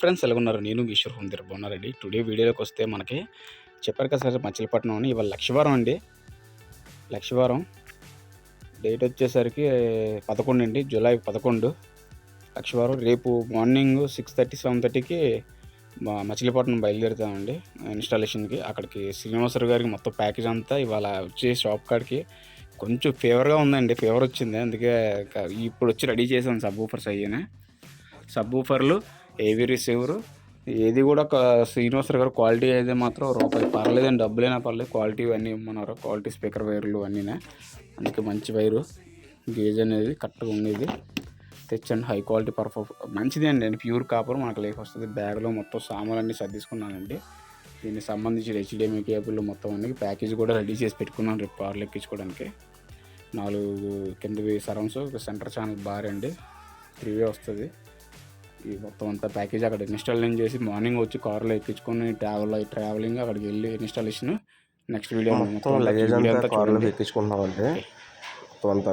Friends ఎలాగున్నారు? నేను Eshwar home బాగున్నారండి today వీడియోలోకి వస్తే మనకి చెప్పారు కదా సార్ మచిలీపట్నం అని. ఇవాళ లక్షవారం అండి. లక్షవారం. డేట్ వచ్చేసరికి పదకొండు అండి. జూలై పదకొండు. లక్షవారం. రేపు మార్నింగ్ సిక్స్ థర్టీ సెవెన్ థర్టీకి మచిలీపట్నం బయలుదేరుతామండి ఇన్స్టాలేషన్కి. అక్కడికి శ్రీనివాసరావు గారికి మొత్తం ప్యాకేజ్ అంతా ఇవాళ వచ్చే షాప్ కాడికి కొంచెం ఫేవర్గా ఉందండి. ఫేవర్ వచ్చింది. అందుకే ఇప్పుడు వచ్చి రెడీ చేసాను సబ్ ఊఫర్స్ అయ్యానే. సబ్ ఊఫర్లు ఏవి రిసీవరు? ఏది కూడా ఒక శ్రీనివాసరావు గారు క్వాలిటీ అయితే మాత్రం రూపాయి పర్లేదండి. డబ్బులైనా పర్లేదు. క్వాలిటీ అన్నీ ఇమ్మన్నారు. క్వాలిటీ స్పీకర్ వైర్లు అన్నీనే అందుకే మంచి వైరు. గేజ్ అనేది కరెక్ట్గా ఉండేది. తెచ్చండి. హై క్వాలిటీ పర్ఫార్మ్ మంచిదే అండి. ప్యూర్ కాపర్ మనకు లేక వస్తుంది. బ్యాగ్లో మొత్తం సామాన్లన్నీ సర్దిసుకున్నానండి. దీనికి సంబంధించిన హెచ్డిఎంఐ కేబుల్ మొత్తం అన్ని ప్యాకేజ్ కూడా రెడీ చేసి పెట్టుకున్నాను రేపు కార్లు ఎక్కించుకోవడానికి. నాలుగు కిందవి సరౌండ్స్. సెంటర్ ఛానల్ బార్ అండి. త్రీవే వస్తుంది. ఈ మొత్తం అంతా ప్యాకేజ్ అక్కడ ఇన్స్టాలేషన్ చేసి మార్నింగ్ వచ్చి కార్లో ఎక్కించుకొని ట్రావెల్ ట్రావెలింగ్ అక్కడికి వెళ్ళి ఇన్స్టాలేషన్ నెక్స్ట్ వీడియో మొత్తం లగేజ్ అంతా కార్లో ఎక్కించుకుంటున్నామండి. మొత్తం అంతా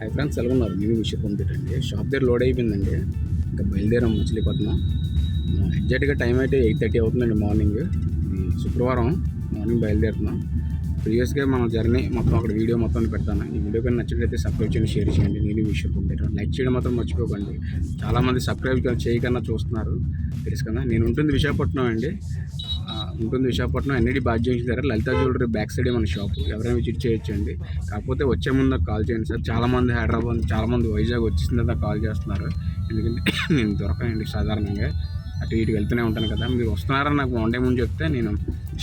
Hi friends ఎలా ఉన్నారు? నేను విషయం కంప్లీట్ షాప్ దగ్గర లోడ్ అయిపోయిందండి. ఇంకా బయలుదేరాం మచిలీపట్నం. ఎగ్జాక్ట్గా టైం అయితే ఎయిట్ థర్టీ అవుతుందండి మార్నింగ్. శుక్రవారం మార్నింగ్ బయలుదేరుతున్నాం. ప్రీవియస్గా మన జర్నీ మొత్తం అక్కడ వీడియో మొత్తం పెడతాను. ఈ వీడియో కానీ నచ్చినట్లయితే సబ్స్క్రైబ్ చేయండి షేర్ చేయండి. నేను విషయం కంప్లీట్ లైక్ చేయడం మాత్రం మర్చిపోకండి. చాలామంది సబ్స్క్రైబ్ చేయకన్నా చూస్తున్నారు. తెలుసు కదా నేను ఉంటుంది విశాఖపట్నం అండి. ఉంటుంది విశాఖపట్నం ఎన్ఐడి బాధ్య జంక్షన్ దగ్గర లలిత జ్యువెలరీ బ్యాక్ సైడే మన షాప్. ఎవరైనా విజిట్ చేయొచ్చండి. కాకపోతే వచ్చే ముందు కాల్ చేయండి సార్. చాలామంది హైదరాబాద్ చాలామంది వైజాగ్ వచ్చేసిన తర్వాత కాల్ చేస్తున్నారు. ఎందుకంటే నేను దొరకనండి సాధారణంగా. అటు ఇటు వెళ్తూనే ఉంటాను కదా. మీరు వస్తున్నారని నాకు వన్ డే ముందు చెప్తే నేను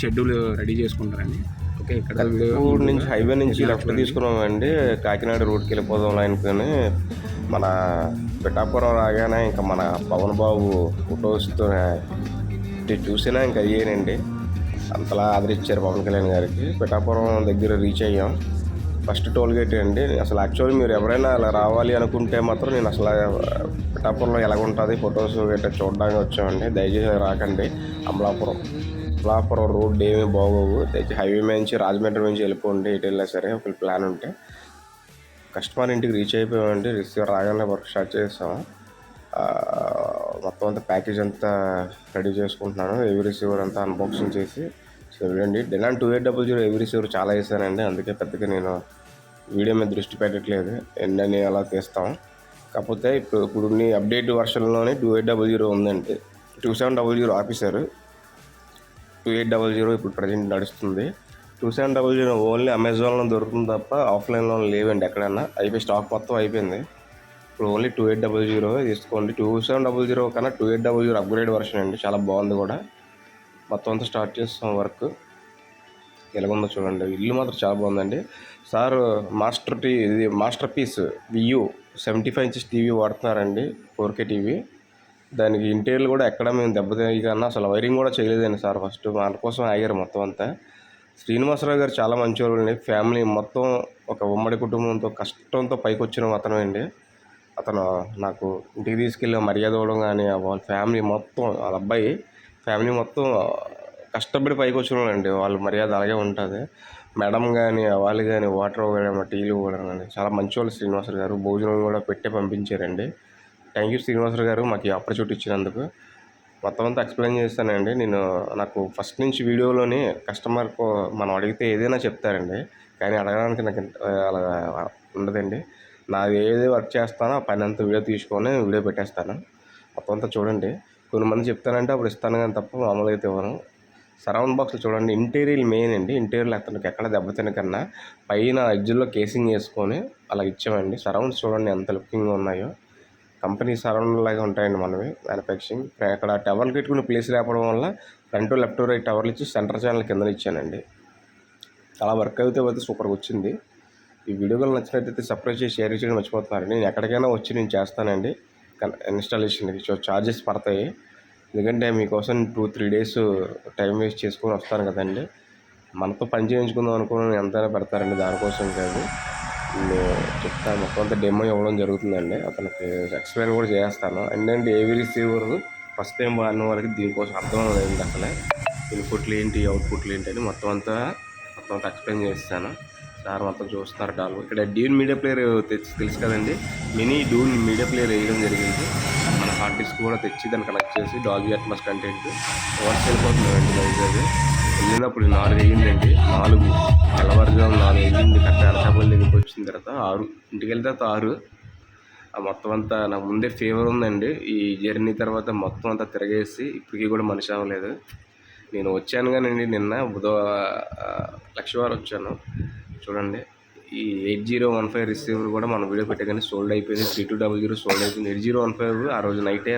షెడ్యూల్ రెడీ చేసుకుంటానండి. ఓకే ఇక్కడ ఊరు నుంచి హైవే నుంచి లెఫ్ట్ తీసుకున్నామండి. కాకినాడ రోడ్కి వెళ్ళిపోదాం లైన్కొని మన పిఠాపురం రాగానే ఇంకా మన పవన్ బాబు ఫొటోస్తో ఇది చూసినా ఇంకా అయ్యేనండి. అంతలా ఆదరించారు పవన్ కళ్యాణ్ గారికి. పిఠాపురం దగ్గర రీచ్ అయ్యాం. ఫస్ట్ టోల్ గేట్ అండి. అసలు యాక్చువల్లీ మీరు ఎవరైనా అలా రావాలి అనుకుంటే మాత్రం నేను అసలు పిఠాపురంలో ఎలాగుంటుంది ఫొటోస్ గట్రా చూడడానికి వచ్చామండి. దయచేసి రాకండి. అమలాపురం. అమలాపురం రోడ్ ఏమీ బాగోవు. దయచేసి హైవే నుంచి రాజమండ్రి నుంచి వెళ్ళిపోండి. ఎటు వెళ్ళినా సరే ఒక ప్లాన్ ఉంటే. కస్టమర్ ఇంటికి రీచ్ అయిపోయామండి. రిసీవర్ రాగానే వర్క్ స్టార్ట్ చేస్తాము మొత్తం అంతా ప్యాకేజ్ అంతా రెడీ చేసుకుంటున్నాను. ఎవీ రిసీవర్ అంతా అన్బాక్సింగ్ చేసి చూడండి Denon two eight double zero AV receiver చాలా వేసానండి. అందుకే పెద్దగా నేను వీడియో మీద దృష్టి పెట్టట్లేదు. ఎండని అలా తీస్తాం. కాకపోతే ఇప్పుడు ఇప్పుడు నీ అప్డేట్ వర్షన్లోనే టూ ఎయిట్ డబుల్ జీరో ఉందండి. టూ సెవెన్ డబుల్ జీరో ఆపేశారు. టూ ఎయిట్ డబల్ జీరో ఇప్పుడు ప్రజెంట్ నడుస్తుంది. Two seven double zero only అమెజాన్లో దొరుకుతుంది తప్ప ఆఫ్లైన్లో లేవండి ఎక్కడన్నా. అయిపోయి స్టాక్ మొత్తం అయిపోయింది. ఇప్పుడు only two eight double zero తీసుకోండి టూ సెవెన్ డబల్ జీరో కన్నా two eight double zero upgrade version అండి. చాలా బాగుంది కూడా. మొత్తం అంతా స్టార్ట్ చేస్తాం వర్క్ ఎలాగుందో చూడండి. ఇల్లు మాత్రం చాలా బాగుందండి. సార్ మాస్టర్ టీ ఇది masterpiece Vu seventy five inches TV వాడుతున్నారండి. Four K TV దానికి ఇంటీరియర్ కూడా ఎక్కడ మేము దెబ్బతికన్నా అసలు వైరింగ్ కూడా చేయలేదండి సార్ ఫస్ట్ మన కోసం ఆగారు మొత్తం అంతా. శ్రీనివాసరావు గారు చాలా మంచివాళ్ళండి ఫ్యామిలీ మొత్తం ఒక ఉమ్మడి కుటుంబంతో కష్టంతో పైకి వచ్చిన మాత్రమే అండి. అతను నాకు ఇంటికి తీసుకెళ్ళి మర్యాద ఇవ్వడం కానీ వాళ్ళ ఫ్యామిలీ మొత్తం వాళ్ళ అబ్బాయి ఫ్యామిలీ మొత్తం కష్టపడి పైకి వచ్చినండి అండి మర్యాద అలాగే ఉంటుంది. మేడం కానీ వాళ్ళు కానీ వాటర్ ఇవ్వడం టీలు ఇవ్వడం కానీ చాలా మంచివాళ్ళు శ్రీనివాసరావు గారు. భోజనం కూడా పెట్టి పంపించారండి. థ్యాంక్ యూ శ్రీనివాసరావు గారు మాకు ఈ ఆపర్చునిటీ ఇచ్చినందుకు. మొత్తం అంతా ఎక్స్ప్లెయిన్ చేస్తానండి. నేను నాకు ఫస్ట్ నుంచి వీడియోలోని కస్టమర్కు మనం అడిగితే ఏదైనా చెప్తారండి. కానీ అడగడానికి నాకు అలా ఉండదండి. నాది ఏది వర్క్ చేస్తానో ఆ పని అంతా వీడియో తీసుకొని వీడియో పెట్టేస్తాను. మొత్తం అంతా చూడండి. కొన్ని మంది చెప్తానంటే అప్పుడు ఇస్తాను కానీ తప్ప మామూలుగా అయితే ఇవ్వను. సరౌండ్ బాక్స్లో చూడండి. ఇంటీరియర్ మెయిన్ అండి. ఇంటీరియర్ అతనికి ఎక్కడ దెబ్బతిన కన్నా పైన ఎడ్జ్లో కేసింగ్ వేసుకొని అలా ఇచ్చామండి సరౌండ్స్ చూడండి ఎంత లుకింగ్గా ఉన్నాయో. కంపెనీ సరౌండ్ లాగా ఉంటాయండి మనవి. మ్యానుఫ్యాక్చరింగ్ అక్కడ టవర్లు పెట్టుకునే ప్లేస్ లేకపోవడం వల్ల ఫ్రంట్ లెఫ్ట్ రైట్ టవర్లు ఇచ్చి సెంటర్ ఛానల్ కింద ఇచ్చానండి. అలా వర్క్ అయితే అయితే సూపర్గా వచ్చింది. ఈ వీడియో కనుక నచ్చినట్లయితే సబ్స్క్రైబ్ చేసి షేర్ చేయడం మర్చిపోతున్నారు. నేను ఎక్కడికైనా వచ్చి నేను చేస్తానండి. ఇన్స్టాలేషన్ చార్జెస్ పడతాయి. ఎందుకంటే మీకోసం two three days time waste చేసుకొని వస్తాను కదండి. మనతో పని చేయించుకుందాం అనుకుని ఎంతైనా పెడతారండి. దానికోసం కాదు. నేను చెప్తాను మొత్తం అంతా డెమో ఇవ్వడం జరుగుతుందండి. అతనికి ఎక్స్ప్లెయిన్ కూడా చేస్తాను. ఏంటంటే ఏవి రిసీవర్ ఫస్ట్ టైం వాడిన వాళ్ళకి దీనికోసం అర్థం లేదండి అసలే. ఇన్పుట్లు ఏంటి అవుట్పుట్లు ఏంటి అని మొత్తం అంతా మొత్తం అంతా ఎక్స్ప్లెయిన్ చేస్తాను. సార్ మొత్తం చూస్తున్నారు డాల్. ఇక్కడ డ్యూన్ మీడియా ప్లేయర్ తెచ్చి తెలుసు కదండి? మినీ డ్యూన్ మీడియా ప్లేయర్ వేయడం జరిగింది. మన హార్డ్ డిస్క్ కూడా తెచ్చి దాన్ని కనెక్ట్ చేసి డాల్బీ అట్మస్ కంటెంట్ వర్క్ వెళ్ళిపోతుందండి వైజాగ్ వెళ్ళినప్పుడు నాలుగు అయ్యిందండి నాలుగు. తెల్లవారుజాము నాలుగు అయ్యింది కరెక్ట్ అనకాపల్లి దగ్గరికి వచ్చిన తర్వాత ఆరు. ఇంటికి వెళ్తే తర్వాత ఆరు. ఆ మొత్తం అంతా నాకు ముందే ఫీవర్ ఉందండి. ఈ జర్నీ తర్వాత మొత్తం అంతా తిరగేసి ఇప్పటికీ కూడా మనిషి అవ్వలేదు. నేను వచ్చాను కానండి నిన్న బుధ ఆ, లక్షవారం వచ్చాను. చూడండి. ఈ eight zero one five receiver కూడా మనం వీడియో పెట్టగానే సోల్డ్ అయిపోయింది. Three two double zero sold అయిపోయింది. ఎయిట్ జీరో వన్ ఫైవ్ ఆ రోజు నైటే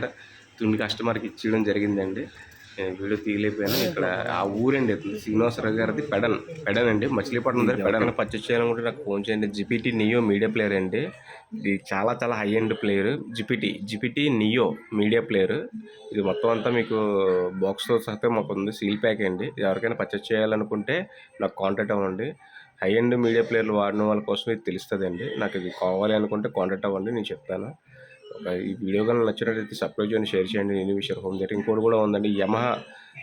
తుని కస్టమర్కి ఇచ్చేయడం జరిగిందండి. నేను వీడియో తీయలేకపోయాను. ఇక్కడ ఆ ఊరండి శ్రీనివాసరావు గారిది పెడన్. పెడన్ అండి. మచిలీపట్నం దగ్గర పెడన్. పర్చేస్ చేయాలనుకుంటే నాకు ఫోన్ చేయండి. జిపిటీ నియో మీడియా ప్లేయర్ అండి. ఇది చాలా చాలా high end player GPT GPT neo media player ఇది మొత్తం అంతా మీకు బాక్స్తో సహా మాకు ఉంది సీల్ ప్యాక్ అండి. ఇది ఎవరికైనా పర్చేస్ చేయాలనుకుంటే నాకు కాంటాక్ట్ అవ్వండి. హై ఎండ్ మీడియా ప్లేయర్లు వాడిన వాళ్ళ కోసం ఇది తెలుస్తుంది అండి నాకు ఇది కావాలి అనుకుంటే కాంటాక్ట్ అవ్వండి నేను చెప్తాను. ఒక ఈ వీడియో కానీ నచ్చినట్లయితే సబ్స్క్రైబ్ చేయండి షేర్ చేయండి. నేను విషయం హోమ్ థియేటర్ ఇంకోటి కూడా ఉందండి. యమహా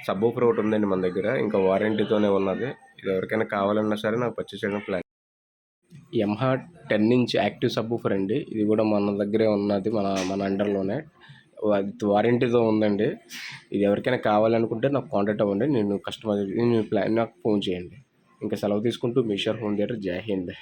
సబ్ ఊఫర్ ఒకటి ఉందండి మన దగ్గర. ఇంకా వారంటీతోనే ఉన్నది. ఇది ఎవరికైనా కావాలన్నా సరే నాకు పర్చేస్ చేయడం plan Yamaha ten inch active subwoofer అండి. ఇది కూడా మన దగ్గరే ఉన్నది మన మన అండర్లోనే వారంటీతో ఉందండి. ఇది ఎవరికైనా కావాలనుకుంటే నాకు కాంటాక్ట్ అవ్వండి. నేను కస్టమర్ నేను ప్లాన్ నాకు ఫోన్ చేయండి. ఇంకా సెలవు తీసుకుంటూ మీషర్ హోమ్ థియేటర్ జై హింద్.